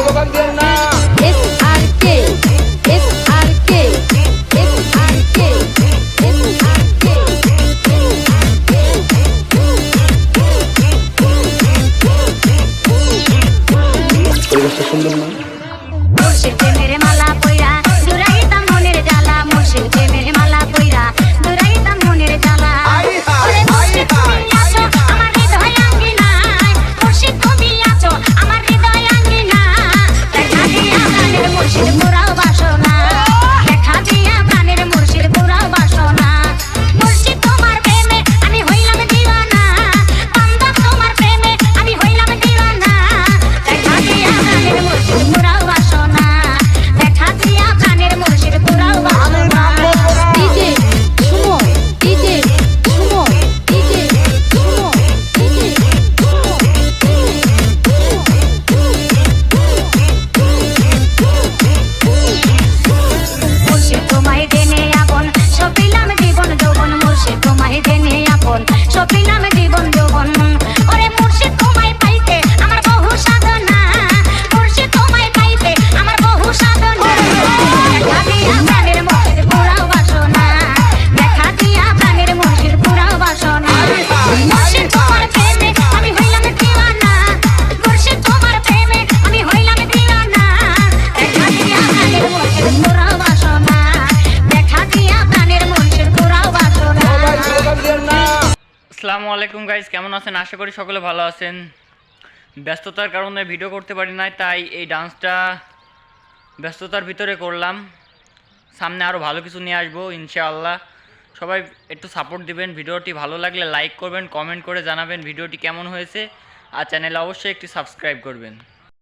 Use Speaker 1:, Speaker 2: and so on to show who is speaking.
Speaker 1: Slogan দেন না S R K S R K S R K S R K পরিবেশটা সুন্দর না সে মেরে মালা
Speaker 2: আসসালামু আলাইকুম গাইজ কেমন আছেন? আশা করি সকলে ভালো আছেন। ব্যস্ততার কারণে ভিডিও করতে পারি নাই, তাই এই ডান্সটা ব্যস্ততার ভিতরে করলাম। সামনে আরও ভালো কিছু নিয়ে আসব, ইনশাআল্লাহ। সবাই একটু সাপোর্ট দিবেন, ভিডিওটি ভালো লাগলে লাইক করবেন কমেন্ট করে জানাবেন ভিডিওটি কেমন হয়েছে। আর চ্যানেলে অবশ্যই একটি সাবস্ক্রাইব করবেন।